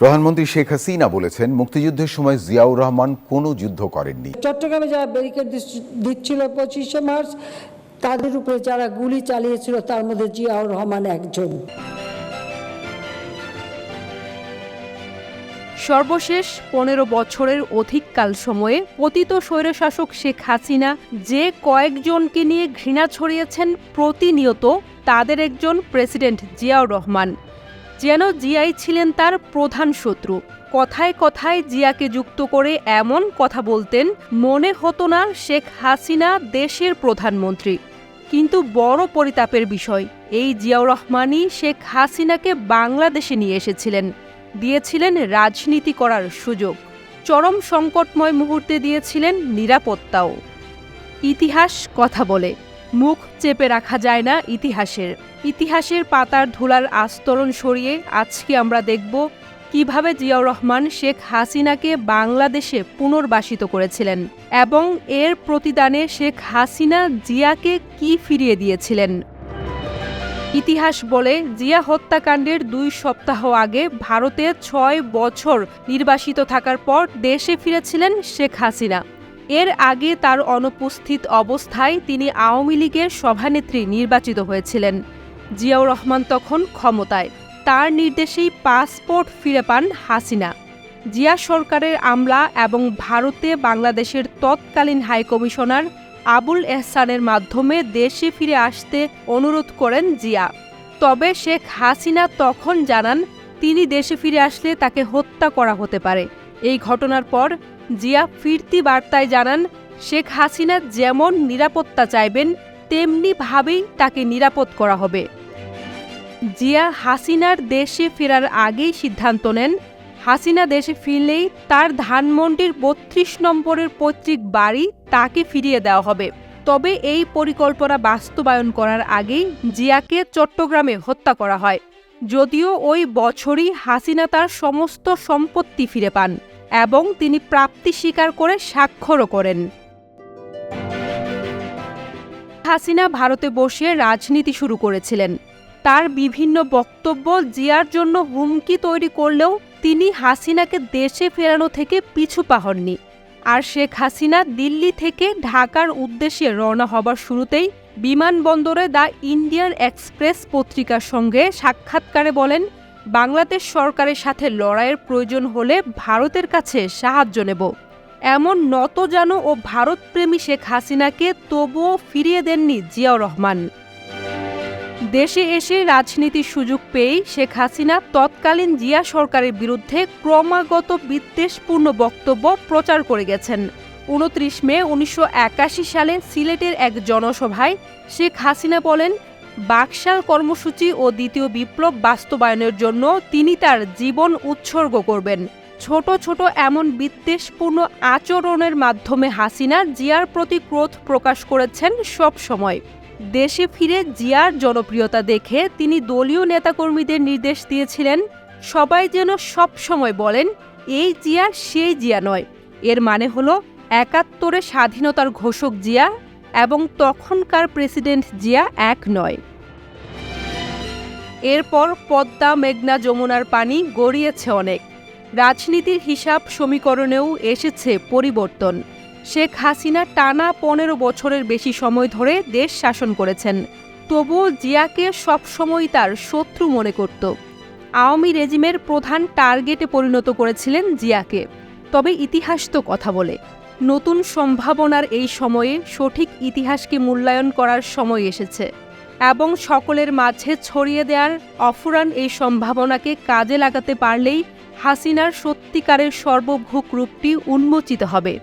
প্রধানমন্ত্রী শেখ হাসিনা বলেছেন মুক্তিযুদ্ধের সময় জিয়াউর রহমান কোনো যুদ্ধ করেননি। চট্টগ্রামে যারা ব্যারিকেড দিচ্ছিল পঁচিশে মার্চ তাদের উপরে যারা গুলি চালিয়েছিল তার মধ্যে জিয়াউর রহমান একজন। সর্বশেষ পনেরো বছরের অধিককাল সময়ে পতিত স্বৈরশাসক শেখ হাসিনা যে কয়েকজনকে নিয়ে ঘৃণা ছড়িয়েছেন প্রতিনিয়ত তাদের একজন প্রেসিডেন্ট জিয়াউর রহমান। যেন জিয়াই ছিলেন তার প্রধান শত্রু। কথায় কথায় জিয়াকে যুক্ত করে এমন কথা বলতেন, মনে হতো না শেখ হাসিনা দেশের প্রধানমন্ত্রী। কিন্তু বড় পরিতাপের বিষয়, এই জিয়াউর রহমানই শেখ হাসিনাকে বাংলাদেশে নিয়ে এসেছিলেন। দিয়েছিলেন রাজনীতি করার সুযোগ। চরম সংকটময় মুহূর্তে দিয়েছিলেন নিরাপত্তাও। ইতিহাস কথা বলে, মুখ চেপে রাখা যায় না ইতিহাসের। ইতিহাসের পাতার ধুলার আস্তরণ সরিয়ে আজকে আমরা দেখব কীভাবে জিয়াউর রহমান শেখ হাসিনাকে বাংলাদেশে পুনর্বাসিত করেছিলেন এবং এর প্রতিদানে শেখ হাসিনা জিয়াকে কি ফিরিয়ে দিয়েছিলেন। ইতিহাস বলে জিয়া হত্যাকাণ্ডের দুই সপ্তাহ আগে ভারতে ছয় বছর নির্বাসিত থাকার পর দেশে ফিরেছিলেন শেখ হাসিনা। এর আগে তার অনুপস্থিত অবস্থায় তিনি আওয়ামী লীগের সভানেত্রী নির্বাচিত হয়েছিলেন। জিয়াউর রহমান তখন ক্ষমতায়। তার নির্দেশেই পাসপোর্ট ফিরে পান হাসিনা। জিয়া সরকারের আমলা এবং ভারতে বাংলাদেশের তৎকালীন হাইকমিশনার আবুল এহসানের মাধ্যমে দেশে ফিরে আসতে অনুরোধ করেন জিয়া। তবে শেখ হাসিনা তখন জানান, তিনি দেশে ফিরে আসলে তাকে হত্যা করা হতে পারে। এই ঘটনার পর জিয়া ফিরতি বার্তায় জানান, শেখ হাসিনা যেমন নিরাপত্তা চাইবেন তেমনি ভাবেই তাকে নিরাপদ করা হবে। জিয়া হাসিনার দেশে ফেরার আগেই সিদ্ধান্ত নেন। হাসিনা দেশে ফিরলেই তার ধানমন্ডির বত্রিশ নম্বরের পৈতৃক বাড়ি তাকে ফিরিয়ে দেওয়া হবে। তবে এই পরিকল্পনা বাস্তবায়ন করার আগেই জিয়াকে চট্টগ্রামে হত্যা করা হয়। যদিও ওই বছরই হাসিনা তার সমস্ত সম্পত্তি ফিরে পান এবং তিনি প্রাপ্তি স্বীকার করে স্বাক্ষরও করেন। হাসিনা ভারতে বসে রাজনীতি শুরু করেছিলেন। তার বিভিন্ন বক্তব্য জিয়ার জন্য হুমকি তৈরি করলেও তিনি হাসিনাকে দেশে ফেরানো থেকে পিছু পা হননি আর শেখ হাসিনা দিল্লি থেকে ঢাকার উদ্দেশ্যে রওনা হবার শুরুতেই বিমানবন্দরে দ্য ইন্ডিয়ান এক্সপ্রেস পত্রিকার সঙ্গে সাক্ষাৎকারে বলেন, বাংলাদেশ সরকারের সাথে লড়াইয়ের প্রয়োজন হলে ভারতের কাছে সাহায্য নেব। এমন নতজানু ও ভারতপ্রেমী শেখ হাসিনাকে তবুও ফিরিয়ে দেননি জিয়াউর রহমান। দেশে এসে রাজনীতির সুযোগ পেয়েই শেখ হাসিনা তৎকালীন জিয়া সরকারের বিরুদ্ধে ক্রমাগত বিদ্বেষপূর্ণ বক্তব্য প্রচার করে গেছেন। উনত্রিশ মে উনিশশো একাশি সালে সিলেটের এক জনসভায় শেখ হাসিনা বলেন, বাকশাল কর্মসূচি ও দ্বিতীয় বিপ্লব বাস্তবায়নের জন্য তিনি তার জীবন উৎসর্গ করবেন। ছোট ছোট এমন বিদ্বেষপূর্ণ আচরণের মাধ্যমে হাসিনা জিয়ার প্রতি ক্রোধ প্রকাশ করেছেন সব সময় দেশে ফিরে জিয়ার জনপ্রিয়তা দেখে তিনি দলীয় নেতাকর্মীদের নির্দেশ দিয়েছিলেন, সবাই যেন সব সময় বলেন, এই জিয়া সেই জিয়া নয়। এর মানে হলো একাত্তরে স্বাধীনতার ঘোষক জিয়া এবং তখনকার প্রেসিডেন্ট জিয়া এক নয়। এরপর পদ্মা, মেঘনা, যমুনার পানি গড়িয়েছে অনেক। রাজনীতির হিসাব সমীকরণেও এসেছে পরিবর্তন। শেখ হাসিনা টানা পনেরো বছরের বেশি সময় ধরে দেশ শাসন করেছেন। তবুও জিয়াকে সবসময় তার শত্রু মনে করত। আওয়ামী রেজিমের প্রধান টার্গেটে পরিণত করেছিলেন জিয়াকে। তবে ইতিহাস তো কথা বলে। নতুন সম্ভাবনার এই সময়ে সঠিক ইতিহাসকে মূল্যায়ন করার সময় এসেছে এবং সকলের মাঝে ছড়িয়ে দেওয়ার অফুরান এই সম্ভাবনাকে কাজে লাগাতে পারলেই হাসিনার সত্যিকারের সর্বভূক রূপটি উন্মোচিত হবে।